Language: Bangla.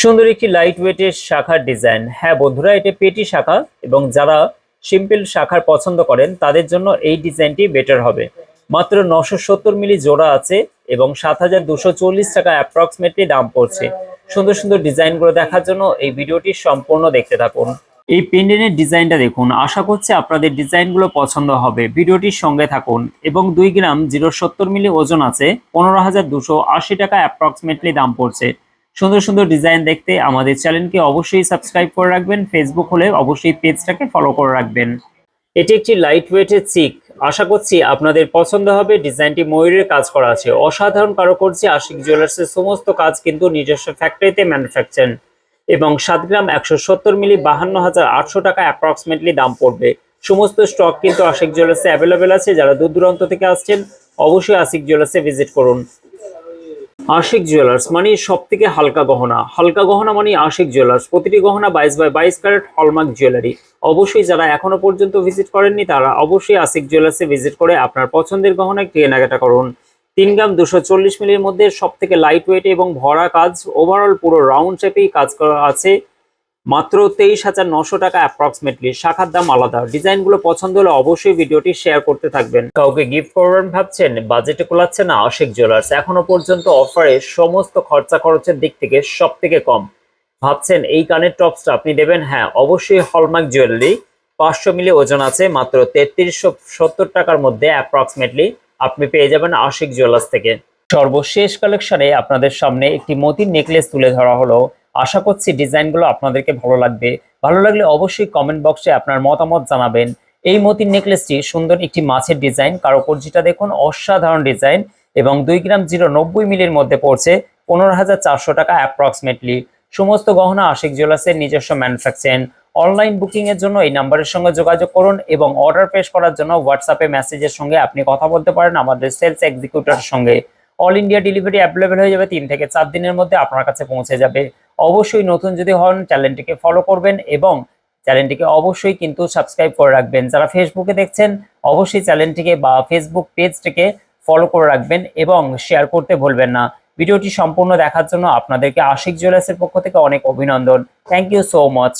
সুন্দর একটি লাইট ওয়েটের শাখার ডিজাইন হ্যাঁ বন্ধুরা, এটা পেটি শাখা এবং যারা সিম্পল শাখার পছন্দ করেন, তাদের জন্য এই ডিজাইনটি বেটার হবে। মাত্র নশো সত্তর মিলি জোড়া আছে এবং সাত হাজার দুশো চল্লিশ টাকা অ্যাপ্রক্সিমেটলি দাম পড়ছে। সুন্দর সুন্দর ডিজাইনগুলো দেখার জন্য এই ভিডিওটি সম্পূর্ণ দেখতে থাকুন। এই পেন্ডেন্টের ডিজাইনটা দেখুন। আশা করছি আপনাদের ডিজাইনগুলো পছন্দ হবে। ভিডিওটির সঙ্গে থাকুন এবং দুই গ্রাম জিরো সত্তর মিলি ওজন আছে, পনেরো হাজার দুশো আশি টাকা অ্যাপ্রক্সিমেটলি দাম পড়ছে। সুন্দর সুন্দর ডিজাইন দেখতে আমাদের চ্যানেলকে অবশ্যই সাবস্ক্রাইব করে রাখবেন। ফেসবুক হলে অবশ্যই পেজটাকে ফলো করে রাখবেন। এটি একটি লাইট ওয়েটের চিক আশা করছি আপনাদের পছন্দ হবে। ডিজাইনটি ময়ূরের কাজ করা আছে। অসাধারণ কারুকার্যে, আশিক জুয়েলার্সের সমস্ত কাজ কিন্তু নিজস্ব ফ্যাক্টরিতে ম্যানুফ্যাকচার এবং সাত গ্রাম একশো সত্তর মিলি, বাহান্ন হাজার আটশো টাকা অ্যাপ্রক্সিমেটলি দাম পড়বে। সমস্ত স্টক কিন্তু আশিক জুয়েলার্সে অ্যাভেলেবেল আছে। যারা দূর দূরান্ত থেকে আসছেন, অবশ্যই আশিক জুয়েলার্সে ভিজিট করুন। আশিক জুয়েলার্স মানে সব থেকে হালকা গহনা। হালকা গহনা মানে আশিক জুয়েলার্স। প্রতিটি গহনা বাইশ বাই বাইশ ক্যারেট হলমার্ক জুয়েলারি। অবশ্যই যারা এখনও পর্যন্ত ভিজিট করেননি, তারা অবশ্যই আশিক জুয়েলার্সে ভিজিট করে আপনার পছন্দের গহনা কেনাকাটা করুন। তিন গ্রাম দুশো চল্লিশ মিলির মধ্যে সব থেকে লাইট ওয়েট এবং ভরা কাজ। ওভারঅল পুরো রাউন্ড শেপেই কাজ করা আছে। মাত্র তেইশ হাজার নশো টাকা অ্যাপ্রক্সিমেটলি শাখার দাম আলাদা। ডিজাইনগুলো পছন্দ হলে অবশ্যই ভিডিওটি শেয়ার করতে থাকবেন। কাউকে গিফট করবেন ভাবছেন বাজেটে কোলাচ্ছে না আশিক জুয়েলার্স এখনও পর্যন্ত অফারে সমস্ত খরচা খরচের দিক থেকে সব থেকে কম। ভাবছেন, এই কানের টপসটা আপনি দেবেন? হ্যাঁ অবশ্যই হলমার্ক জুয়েলারি পাঁচশো মিলি ওজন আছে, মাত্র তেত্রিশশো সত্তর টাকার মধ্যে অ্যাপ্রক্সিমেটলি আপনি পেয়ে যাবেন আশিক জুয়েলার্স থেকে। সর্বশেষ কালেকশনে আপনাদের সামনে একটি মতির নেকলেস তুলে ধরা হলো। আশা করছি ডিজাইনগুলো আপনাদেরকে ভালো লাগবে। ভালো লাগলে অবশ্যই কমেন্ট বক্সে আপনার মতামত জানাবেন। এই মতির নেকলেসটি সুন্দর একটি মাছের ডিজাইন কারুকর্জিটা দেখুন, অসাধারণ ডিজাইন এবং দুই গ্রাম জিরো নব্বই মিলির মধ্যে পড়ছে পনেরো হাজার চারশো টাকা অ্যাপ্রক্সিমেটলি সমস্ত গহনা আশিক জুয়েলার্সের নিজস্ব ম্যানুফ্যাকচারিং অনলাইন বুকিং এর জন্য এই নাম্বারের সঙ্গে যোগাযোগ করুন এবং অর্ডার পেশ করার জন্য হোয়াটসঅ্যাপে মেসেজের সঙ্গে আপনি কথা বলতে পারেন আমাদের সেলস এক্সিকিউটরের সঙ্গে। অল ইন্ডিয়া ডেলিভারি অ্যাভেলেবেল হয়ে যাবে তিন থেকে চার দিনের মধ্যে আপনার কাছে পৌঁছে যাবে। অবশ্যই নতুন যদি হন, চ্যানেলটিকে ফলো করবেন এবং চ্যানেলটিকে অবশ্যই কিন্তু সাবস্ক্রাইব করে রাখবেন। যারা ফেসবুকে দেখছেন, অবশ্যই চ্যানেলটিকে বা ফেসবুক পেজটিকে ফলো করে রাখবেন এবং শেয়ার করতে ভুলবেন না। ভিডিওটি সম্পূর্ণ দেখার জন্য আপনাদেরকে আশিক জুয়েলার্সের পক্ষ থেকে অনেক অভিনন্দন। Thank you so much